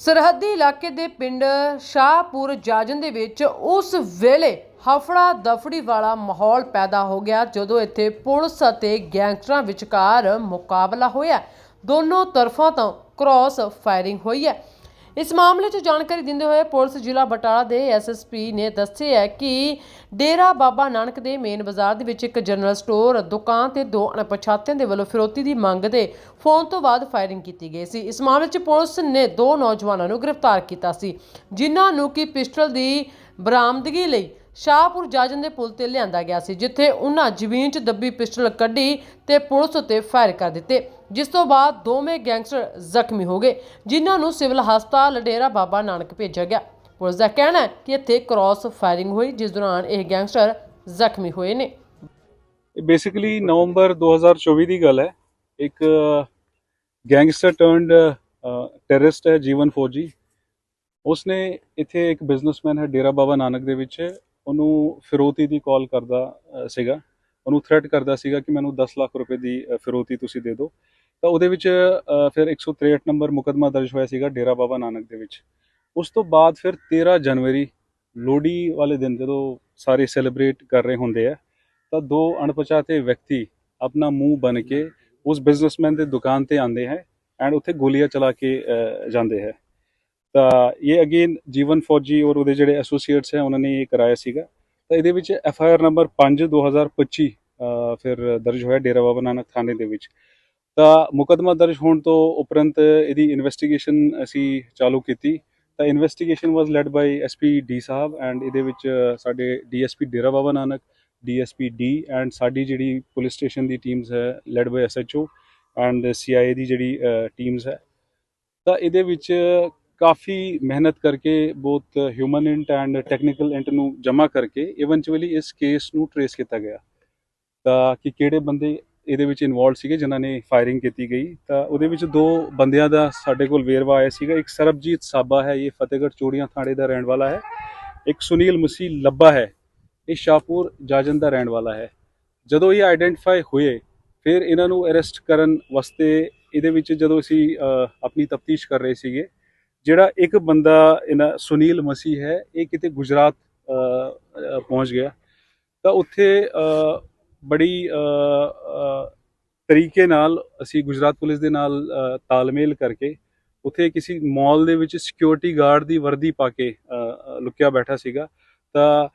ਸਰਹੱਦੀ ਇਲਾਕੇ ਦੇ ਪਿੰਡ ਸ਼ਾਹਪੁਰ ਜਾਜਨ ਦੇ ਵਿੱਚ ਉਸ ਵੇਲੇ ਹਫੜਾ ਦਫੜੀ ਵਾਲਾ ਮਾਹੌਲ ਪੈਦਾ ਹੋ ਗਿਆ, ਜਦੋਂ ਇੱਥੇ ਪੁਲਿਸ ਅਤੇ ਗੈਂਗਸਟਰਾਂ ਵਿਚਕਾਰ ਮੁਕਾਬਲਾ ਹੋਇਆ। ਦੋਨੋਂ ਤਰਫਾਂ ਤੋਂ ਕ੍ਰਾਸ ਫਾਇਰਿੰਗ ਹੋਈ ਹੈ। ਇਸ ਮਾਮਲੇ 'ਚ ਜਾਣਕਾਰੀ ਦਿੰਦੇ ਹੋਏ ਪੁਲਿਸ ਜ਼ਿਲ੍ਹਾ ਬਟਾਲਾ ਦੇ ਐਸਐਸਪੀ ਨੇ ਦੱਸਿਆ ਕਿ ਡੇਰਾ ਬਾਬਾ ਨਾਨਕ ਦੇ ਮੇਨ ਬਾਜ਼ਾਰ ਦੇ ਵਿੱਚ ਇੱਕ ਜਨਰਲ ਸਟੋਰ, ਦੁਕਾਨ ਤੇ ਦੋ ਅਣਪਛਾਤਿਆਂ ਦੇ ਵੱਲੋਂ ਫਿਰੋਤੀ ਦੀ ਮੰਗ ਦੇ ਫੋਨ ਤੋਂ ਬਾਅਦ ਫਾਇਰਿੰਗ ਕੀਤੀ ਗਈ ਸੀ। ਇਸ ਮਾਮਲੇ 'ਚ ਪੁਲਿਸ ਨੇ ਦੋ ਨੌਜਵਾਨਾਂ ਨੂੰ ਗ੍ਰਿਫਤਾਰ ਕੀਤਾ ਸੀ, ਜਿਨ੍ਹਾਂ ਨੂੰ ਕਿ ਪਿਸਟਲ ਦੀ ਬਰਾਮਦਗੀ ਲਈ ਸ਼ਾਹਪੁਰ ਜਾਜਨ ਦੇ ਪੁਲ ਤੇ ਲਿਆਂਦਾ ਗਿਆ ਸੀ, ਜਿੱਥੇ ਉਹਨਾਂ ਜ਼ਮੀਨ 'ਚ ਦੱਬੀ ਪਿਸਟਲ ਕੱਢੀ ਤੇ ਪੁਲਿਸ ਉੱਤੇ ਫਾਇਰ ਕਰ ਦਿੱਤੇ। ਜਿਸ ਤੋਂ ਬਾਅਦ ਦੋਵੇਂ ਗੈਂਗਸਟਰ ਜ਼ਖਮੀ ਹੋ ਗਏ, ਜਿਨ੍ਹਾਂ ਨੂੰ ਸਿਵਲ ਹਸਪਤਾਲ ਡੇਰਾ ਬਾਬਾ ਨਾਨਕ ਭੇਜਿਆ ਗਿਆ। ਪੁਲਿਸ ਦਾ ਕਹਿਣਾ ਹੈ ਕਿ ਇੱਥੇ ਕ੍ਰਾਸ ਫਾਇਰਿੰਗ ਹੋਈ, ਜਿਸ ਦੌਰਾਨ ਇਹ ਗੈਂਗਸਟਰ ਜ਼ਖਮੀ ਹੋਏ ਨੇ। ਬੇਸਿਕਲੀ ਨਵੰਬਰ 2024 ਦੀ ਗੱਲ ਹੈ। ਇੱਕ ਗੈਂਗਸਟਰ ਟਰਨਡ ਟੈਰਰਿਸਟ ਹੈ ਜੀਵਨ ਫੌਜੀ। ਉਸਨੇ ਇੱਥੇ ਇੱਕ ਬਿਜ਼ਨਸਮੈਨ ਹੈ, ਡੇਰਾ ਬਾਬਾ ਨਾਨਕ ਦੇ ਵਿੱਚ। ਉਹਨੂੰ ਫਿਰੋਤੀ ਦੀ ਕਾਲ ਕਰਦਾ ਸੀਗਾ। ਉਹਨੂੰ ਥ੍ਰੈਟ ਕਰਦਾ ਸੀਗਾ ਕਿ ਮੈਨੂੰ 10 ਲੱਖ ਰੁਪਏ ਦੀ ਫਿਰੋਤੀ ਤੁਸੀਂ ਦੇ ਦਿਓ। ਤਾਂ ਉਹਦੇ ਵਿੱਚ ਅ, ਫਿਰ 163 ਨੰਬਰ ਮੁਕੱਦਮਾ ਦਰਜ ਹੋਇਆ ਸੀਗਾ ਡੇਰਾ ਬਾਬਾ ਨਾਨਕ ਦੇ ਵਿੱਚ। ਉਸ ਤੋਂ ਬਾਅਦ ਫਿਰ 13 ਜਨਵਰੀ ਲੋਹੜੀ ਵਾਲੇ ਦਿਨ ਜਦੋਂ ਸਾਰੇ ਸੈਲੀਬ੍ਰੇਟ ਕਰ ਰਹੇ ਹੁੰਦੇ ਆ ਤਾਂ ਦੋ ਅਣਪਛਾਤੇ ਵਿਅਕਤੀ ਆਪਣਾ ਮੂੰਹ ਬਨ ਕੇ ਉਸ ਬਿਜ਼ਨਸਮੈਨ ਦੇ ਦੁਕਾਨ ਤੇ ਆਉਂਦੇ ਹੈ ਐਂਡ ਉੱਥੇ ਗੋਲੀਆਂ ਚਲਾ ਕੇ ਜਾਂਦੇ ਹੈ। ਤਾਂ ਇਹ ਅਗੇਨ ਜੀਵਨ ਫੌਜੀ ਔਰ ਉਹਦੇ ਜਿਹੜੇ ਐਸੋਸੀਏਟਸ ਹੈ ਉਹਨਾਂ ਨੇ ਇਹ ਕਰਾਇਆ ਸੀਗਾ। ਤਾਂ ਇਹਦੇ ਵਿੱਚ ਐਫ ਆਈ ਆਰ ਨੰਬਰ 5 2025 ਅ, ਫਿਰ ਦਰਜ ਹੋਇਆ ਡੇਰਾ ਬਾਬਾ ਨਾਨਕ ਥਾਣੇ ਦੇ ਵਿੱਚ। ਤਾਂ ਮੁਕੱਦਮਾ ਦਰਜ ਹੋਣ ਤੋਂ ਉਪਰੰਤ ਇਹਦੀ ਇਨਵੈਸਟੀਗੇਸ਼ਨ ਅਸੀਂ ਚਾਲੂ ਕੀਤੀ। ਤਾਂ investigation was led by SP D Sahib and ਇਹਦੇ ਵਿੱਚ ਅ, ਸਾਡੇ DSP Dera Baba Nanak DSP D and ਸਾਡੀ ਜਿਹੜੀ ਪੁਲਿਸ ਸਟੇਸ਼ਨ ਦੀ ਟੀਮਸ ਹੈ led by SHO and CIA ਦੀ ਜਿਹੜੀ ਟੀਮਸ ਹੈ। ਤਾਂ ਇਹਦੇ ਵਿੱਚ ਕਾਫੀ ਮਿਹਨਤ ਕਰਕੇ ਬਹੁਤ human int and technical int ਨੂੰ ਜਮ੍ਹਾਂ ਕਰਕੇ ਇਵੈਂਚੁਅਲੀ ਇਸ ਕੇਸ ਨੂੰ ਟਰੇਸ ਕੀਤਾ ਗਿਆ। ਤਾਂ ਕਿ ਕਿਹੜੇ ਬੰਦੇ ਇਹਦੇ ਵਿੱਚ ਇਨਵੋਲਡ ਸੀਗੇ, ਜਿਨ੍ਹਾਂ ਨੇ ਫਾਇਰਿੰਗ ਕੀਤੀ ਗਈ, ਤਾਂ ਉਹਦੇ ਵਿੱਚ ਦੋ ਬੰਦਿਆਂ ਦਾ ਸਾਡੇ ਕੋਲ ਵੇਰਵਾ ਆਇਆ ਸੀਗਾ। ਇੱਕ ਸਰਬਜੀਤ ਸਾਬਾ ਹੈ, ਇਹ ਫਤਿਹਗੜ੍ਹ ਚੋੜੀਆਂ ਥਾਣੇ ਦਾ ਰਹਿਣ ਵਾਲਾ ਹੈ। ਇੱਕ ਸੁਨੀਲ ਮਸੀਹ ਲੱਭਾ ਹੈ, ਇਹ ਸ਼ਾਹਪੁਰ ਜਾਜਨ ਦਾ ਰਹਿਣ ਵਾਲਾ ਹੈ। ਜਦੋਂ ਇਹ ਆਈਡੈਂਟੀਫਾਈ ਹੋਏ, ਫਿਰ ਇਹਨਾਂ ਨੂੰ ਅਰੈਸਟ ਕਰਨ ਵਾਸਤੇ ਇਹਦੇ ਵਿੱਚ ਜਦੋਂ ਅਸੀਂ ਆਪਣੀ ਤਫਤੀਸ਼ ਕਰ ਰਹੇ ਸੀਗੇ ਜਿਹੜਾ ਇੱਕ ਬੰਦਾ ਇਹਨਾਂ ਸੁਨੀਲ ਮਸੀ ਹੈ, ਇਹ ਕਿਤੇ ਗੁਜਰਾਤ ਪਹੁੰਚ ਗਿਆ। ਤਾਂ ਉੱਥੇ ਬੜੀ ਤਰੀਕੇ ਨਾਲ ਅਸੀਂ ਗੁਜਰਾਤ ਪੁਲਿਸ ਦੇ ਨਾਲ ਤਾਲਮੇਲ ਕਰਕੇ ਉੱਥੇ ਕਿਸੇ ਮਾਲ ਦੇ ਵਿੱਚ ਸਿਕਿਉਰਿਟੀ ਗਾਰਡ ਦੀ ਵਰਦੀ ਪਾ ਕੇ ਲੁਕਿਆ ਬੈਠਾ ਸੀਗਾ। ਤਾਂ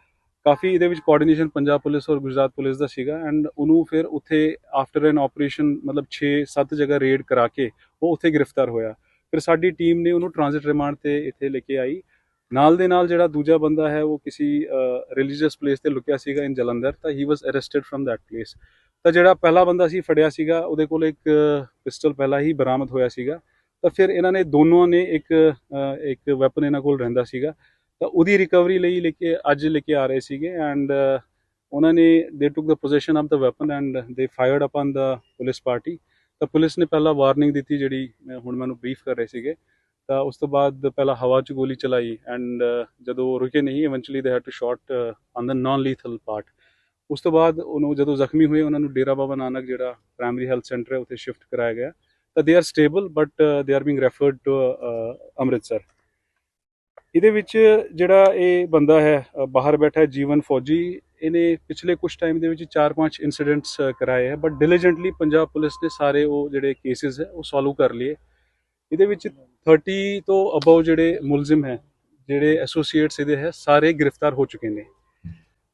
ਕਾਫੀ ਇਹਦੇ ਵਿੱਚ ਕੋਆਰਡੀਨੇਸ਼ਨ ਪੰਜਾਬ ਪੁਲਿਸ ਔਰ ਗੁਜਰਾਤ ਪੁਲਿਸ ਦਾ ਸੀਗਾ ਐਂਡ ਉਹਨੂੰ ਫਿਰ ਉੱਥੇ ਆਫਟਰ ਐਨ ਆਪਰੇਸ਼ਨ ਮਤਲਬ 6-7 ਜਗ੍ਹਾ ਰੇਡ ਕਰਾ ਕੇ ਉਹ ਉੱਥੇ ਗ੍ਰਿਫਤਾਰ ਹੋਇਆ। ਫਿਰ ਸਾਡੀ ਟੀਮ ਨੇ ਉਹਨੂੰ ਟ੍ਰਾਂਜ਼ਿਟ ਰਿਮਾਂਡ ਤੇ ਇੱਥੇ ਲੈ ਕੇ ਆਈ। ਨਾਲ ਦੇ ਨਾਲ ਜਿਹੜਾ ਦੂਜਾ ਬੰਦਾ ਹੈ, ਉਹ ਕਿਸੇ ਰਿਲੀਜੀਅਸ ਪਲੇਸ ਤੇ ਲੁਕਿਆ ਸੀਗਾ ਇਨ ਜਲੰਧਰ, ਤਾਂ ਹੀ was arrested from that place ਤਾਂ ਜਿਹੜਾ ਪਹਿਲਾ ਬੰਦਾ ਸੀ, ਫੜਿਆ ਸੀਗਾ, ਉਹਦੇ ਕੋਲ ਇੱਕ ਪਿਸਟਲ ਪਹਿਲਾਂ ਹੀ ਬਰਾਮਦ ਹੋਇਆ ਸੀਗਾ। ਤਾਂ ਫਿਰ ਇਹਨਾਂ ਨੇ ਦੋਨੋਂ ਨੇ ਇੱਕ ਇੱਕ ਵੈਪਨ ਇਹਨਾਂ ਕੋਲ ਰਹਿੰਦਾ ਸੀਗਾ। ਤਾਂ ਉਹਦੀ ਰਿਕਵਰੀ ਲਈ ਲੈ ਕੇ, ਅੱਜ ਲੈ ਕੇ ਆ ਰਹੇ ਸੀਗੇ ਐਂਡ ਉਹਨਾਂ ਨੇ they took the position of the weapon and they fired upon the police party ਤਾਂ ਪੁਲਿਸ ਨੇ ਪਹਿਲਾਂ ਵਾਰਨਿੰਗ ਦਿੱਤੀ ਜਿਹੜੀ ਮੈਂ ਹੁਣ ਮੈਨੂੰ ਬਰੀਫ ਕਰ ਰਹੇ ਸੀਗੇ। ਤਾਂ ਉਸ ਤੋਂ ਬਾਅਦ ਪਹਿਲਾਂ ਹਵਾ 'ਚ ਗੋਲੀ ਚਲਾਈ ਐਂਡ ਜਦੋਂ ਉਹ ਰੁਕੇ ਨਹੀਂ eventually they had to shot on the non lethal part ਉਸ ਤੋਂ ਬਾਅਦ ਉਹਨੂੰ ਜਦੋਂ ਜ਼ਖਮੀ ਹੋਏ, ਉਹਨਾਂ ਨੂੰ ਡੇਰਾ ਬਾਬਾ ਨਾਨਕ ਜਿਹੜਾ ਪ੍ਰਾਇਮਰੀ ਹੈਲਥ ਸੈਂਟਰ ਹੈ, ਉੱਥੇ ਸ਼ਿਫਟ ਕਰਾਇਆ ਗਿਆ। ਤਾਂ they are stable but they are being referred to Amritsar. ਇਹਦੇ ਵਿੱਚ ਜਿਹੜਾ ਇਹ ਬੰਦਾ ਹੈ ਬਾਹਰ ਬੈਠਾ ਜੀਵਨ ਫੌਜੀ ਇਹਨੇ ਪਿਛਲੇ ਕੁਝ ਟਾਈਮ ਦੇ ਵਿੱਚ 4-5 ਇਨਸੀਡੈਂਟਸ ਕਰਾਏ ਹੈ ਬਟ ਡਿਲੀਜੈਂਟਲੀ ਪੰਜਾਬ ਪੁਲਿਸ ਨੇ ਸਾਰੇ ਉਹ ਜਿਹੜੇ ਕੇਸਿਸ ਹੈ, ਉਹ ਸੋਲਵ ਕਰ ਲਏ ਇਹਦੇ ਵਿੱਚ 30 ਤੋਂ ਅਬਵ ਜਿਹੜੇ ਮੁਲਜ਼ਮ ਹੈ, ਜਿਹੜੇ ਐਸੋਸੀਏਟਸ ਇਹਦੇ ਹੈ, ਸਾਰੇ ਗ੍ਰਿਫਤਾਰ ਹੋ ਚੁੱਕੇ ਨੇ।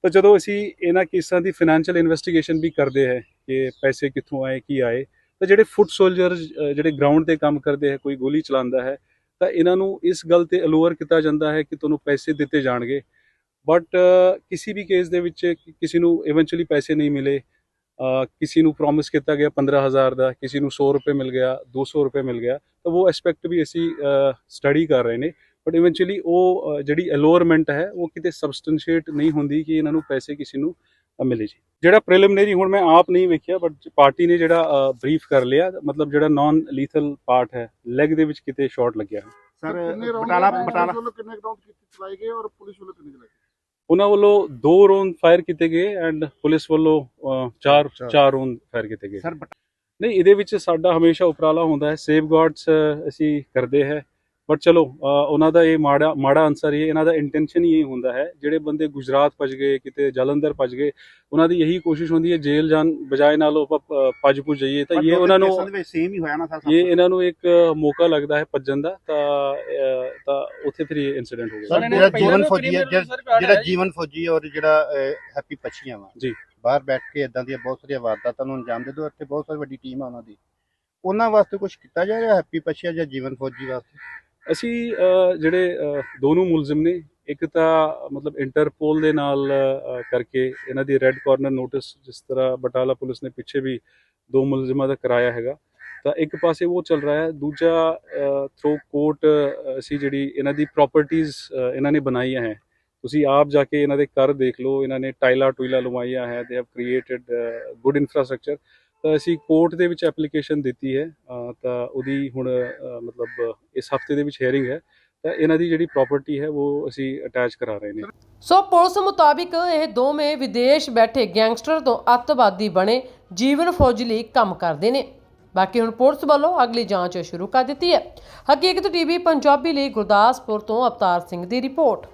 ਤਾਂ ਜਦੋਂ ਅਸੀਂ ਇਹਨਾਂ ਕੇਸਾਂ ਦੀ ਫਾਈਨੈਂਸ਼ੀਅਲ ਇਨਵੈਸਟੀਗੇਸ਼ਨ ਵੀ ਕਰਦੇ ਹੈ ਕਿ ਪੈਸੇ ਕਿੱਥੋਂ ਆਏ, ਕੀ ਆਏ, ਤਾਂ ਜਿਹੜੇ ਫੁੱਟ ਸੋਲਜਰਸ ਜਿਹੜੇ ਗਰਾਊਂਡ ਤੇ ਕੰਮ ਕਰਦੇ ਹੈ, ਕੋਈ ਗੋਲੀ ਚਲਾਉਂਦਾ ਹੈ, ਤਾਂ ਇਹਨਾਂ ਨੂੰ ਇਸ ਗੱਲ ਤੇ ਅਲੋਅਰ ਕੀਤਾ ਜਾਂਦਾ ਹੈ ਕਿ ਤੁਹਾਨੂੰ ਪੈਸੇ ਦਿੱਤੇ ਜਾਣਗੇ। ਬਟ ਕਿਸੇ ਵੀ ਕੇਸ ਦੇ ਵਿੱਚ ਕਿਸੇ ਨੂੰ ਇਵੈਂਚੁਅਲੀ ਪੈਸੇ ਨਹੀਂ ਮਿਲੇ ਕਿਸੇ ਨੂੰ ਪ੍ਰੋਮਿਸ ਕੀਤਾ ਗਿਆ 15000 ਦਾ ਕਿਸੇ ਨੂੰ 100 ਰੁਪਏ ਮਿਲ ਗਿਆ 200 ਰੁਪਏ ਮਿਲ ਗਿਆ ਤਾਂ ਉਹ ਐਸਪੈਕਟ ਵੀ ਅਸੀਂ ਸਟੱਡੀ ਕਰ ਰਹੇ ਨੇ ਬਟ ਇਵੈਂਚੁਅਲੀ ਉਹ ਜਿਹੜੀ ਅਲੋਅਰਮੈਂਟ ਹੈ ਉਹ ਕਿਤੇ ਸਬਸਟੈਂਸ਼ੀਏਟ ਨਹੀਂ ਹੁੰਦੀ ਕਿ ਇਹਨਾਂ ਨੂੰ ਪੈਸੇ ਕਿਸੇ ਨੂੰ ਮਿਲੇ ਜੀ ਜਿਹੜਾ ਪ੍ਰੀਲਿਮਿਨਰੀ ਹੁਣ ਮੈਂ ਆਪ ਨਹੀਂ ਵੇਖਿਆ ਬਟ ਪਾਰਟੀ ਨੇ ਜਿਹੜਾ ਬਰੀਫ ਕਰ ਲਿਆ ਮਤਲਬ ਜਿਹੜਾ ਨਾਨ ਲੀਥਲ ਪਾਰਟ ਹੈ ਲੈਗ ਦੇ ਵਿੱਚ ਕਿਤੇ ਸ਼ਾਟ ਲੱਗਿਆ ਸਰ ਬਟਾਲਾ ਬਟਾਲਾ ਕਿੰਨੇ ਰਾਉਂਡ ਕੀਤੇ ਚਲਾਏ ਗਏ ਔਰ ਪੁਲਿਸ ਵੱਲੋਂ ਕਿੰਨੇ ਚਲਾਏ ਗਏ ਉਹਨਾਂ ਵੱਲੋਂ ਦੋ ਰੌਂਡ ਫਾਇਰ ਕੀਤੇ ਗਏ ਐਂਡ ਪੁਲਿਸ ਵੱਲੋਂ ਚਾਰ ਚਾਰ। ਰੌਂਡ ਫਾਇਰ ਕੀਤੇ ਗਏ ਨਹੀਂ ਇਹਦੇ ਵਿੱਚ ਸਾਡਾ ਹਮੇਸ਼ਾ ਉਪਰਾਲਾ ਹੁੰਦਾ ਹੈ ਸੇਫ ਗਾਰਡਸ ਅਸੀਂ ਕਰਦੇ ਹੈ ਬਟ ਚਲੋ ਉਹਨਾਂ ਦਾ ਇਹ ਮਾੜਾ ਮਾੜਾ ਆਨਸਰ ਹੀ ਹੈ ਇਹਨਾਂ ਦਾ ਇੰਟੈਂਸ਼ਨ ਹੀ ਇਹ ਹੁੰਦਾ ਹੈ ਜਿਹੜੇ ਬੰਦੇ ਗੁਜਰਾਤ ਭੱਜ ਗਏ ਕਿਤੇ ਜਲੰਧਰ ਭੱਜ ਗਏ ਉਹਨਾਂ ਦੀ ਇਹੀ ਕੋਸ਼ਿਸ਼ ਹੁੰਦੀ ਹੈ ਜੇਲ੍ਹ ਜਾਣ ਬਜਾਏ ਨਾਲ ਉਹ ਭੱਜ ਭੁੱਜ ਜਾਈਏ ਤਾਂ ਇਹ ਉਹਨਾਂ ਨੂੰ ਸੇਮ ਹੀ ਹੋਇਆ ਨਾ ਸਰ ਇਹ ਇਹਨਾਂ ਨੂੰ ਇੱਕ ਮੌਕਾ ਲੱਗਦਾ ਹੈ ਭੱਜਣ ਦਾ ਤਾਂ ਤਾਂ ਉੱਥੇ ਫਿਰ ਇਹ ਇਨਸੀਡੈਂਟ ਹੋ ਗਿਆ। ਸਰ ਜਿਹੜਾ ਜੀਵਨ ਫੌਜੀ ਹੈ ਜਿਹੜਾ ਜੀਵਨ ਫੌਜੀ ਔਰ ਜਿਹੜਾ ਹੈਪੀ ਪੱਛੀਆਂ ਵਾ। ਜੀ। ਬਾਹਰ ਬੈਠ ਕੇ ਇਦਾਂ ਦੀਆਂ ਬਹੁਤ ਸਾਰੀਆਂ ਵਾਰਦਾਤਾਂ ਨੂੰ ਅੰਜਾਮ ਦੇ ਦੋ ਇੱਥੇ ਬਹੁਤ ਸਾਰੀ ਵੱਡੀ ਟੀਮ ਆ ਉਹਨਾਂ ਦੀ। ਉਹਨਾਂ ਵਾਸਤੇ ਕੁਝ ਕੀਤਾ ਜਾ ਰਿਹਾ ਹੈਪੀ ਪੱਛੀਆਂ ਜਾਂ ਜੀਵਨ ਫੌਜੀ ਵਾਸਤੇ? ਅਸੀਂ ਜਿਹੜੇ ਦੋਨੋਂ ਮੁਲਜ਼ਮ ਨੇ, ਇੱਕ ਤਾਂ ਮਤਲਬ ਇੰਟਰਪੋਲ ਦੇ ਨਾਲ ਕਰਕੇ ਇਹਨਾਂ ਦੀ ਰੈੱਡ ਕਾਰਨਰ ਨੋਟਿਸ ਜਿਸ ਤਰ੍ਹਾਂ ਬਟਾਲਾ ਪੁਲਿਸ ਨੇ ਪਿੱਛੇ ਵੀ ਦੋ ਮੁਲਜ਼ਮਾਂ ਦਾ ਕਰਾਇਆ ਹੈਗਾ, ਤਾਂ ਇੱਕ ਪਾਸੇ ਉਹ ਚੱਲ ਰਿਹਾ ਹੈ, ਦੂਜਾ ਥਰੂ ਕੋਰਟ ਅਸੀਂ ਜਿਹੜੀ ਇਹਨਾਂ ਦੀ ਪ੍ਰਾਪਰਟੀਆਂ ਇਹਨਾਂ ਨੇ ਬਣਾਈਆਂ ਹੈ। ਤੁਸੀਂ ਆਪ ਜਾ ਕੇ ਇਹਨਾਂ ਦੇ ਘਰ ਦੇਖ ਲਓ, ਇਹਨਾਂ ਨੇ ਟਾਈਲਾ ਟੁਈਲਾ ਲਵਾਈਆਂ ਹੈ they have created good infrastructure ਤਾਂ ਅਸੀਂ ਕੋਰਟ ਦੇ ਵਿੱਚ ਐਪਲੀਕੇਸ਼ਨ ਦਿੱਤੀ ਹੈ ਤਾਂ ਉਹਦੀ ਹੁਣ ਮਤਲਬ ਇਸ ਹਫ਼ਤੇ ਦੇ ਵਿੱਚ ਹੈਰਿੰਗ ਹੈ, ਤਾਂ ਇਹਨਾਂ ਦੀ ਜਿਹੜੀ ਪ੍ਰਾਪਰਟੀ ਹੈ ਉਹ ਅਸੀਂ ਅਟੈਚ ਕਰਾ ਰਹੇ ਨੇ। ਸੋ ਪੁਲਿਸ ਮੁਤਾਬਿਕ ਇਹ ਦੋਵੇਂ ਵਿਦੇਸ਼ ਬੈਠੇ ਗੈਂਗਸਟਰ ਤੋਂ ਅੱਤਵਾਦੀ ਬਣੇ, ਜੀਵਨ ਫੌਜੀ ਲਈ ਕੰਮ ਕਰਦੇ ਨੇ। ਬਾਕੀ ਹੁਣ ਪੁਲਿਸ ਵੱਲੋਂ ਅਗਲੀ ਜਾਂਚ ਸ਼ੁਰੂ ਕਰ ਦਿੱਤੀ ਹੈ। ਹਕੀਕਤ ਟੀਵੀ, ਪੰਜਾਬੀ ਲਈ ਗੁਰਦਾਸਪੁਰ ਤੋਂ ਅਵਤਾਰ ਸਿੰਘ ਦੀ ਰਿਪੋਰਟ।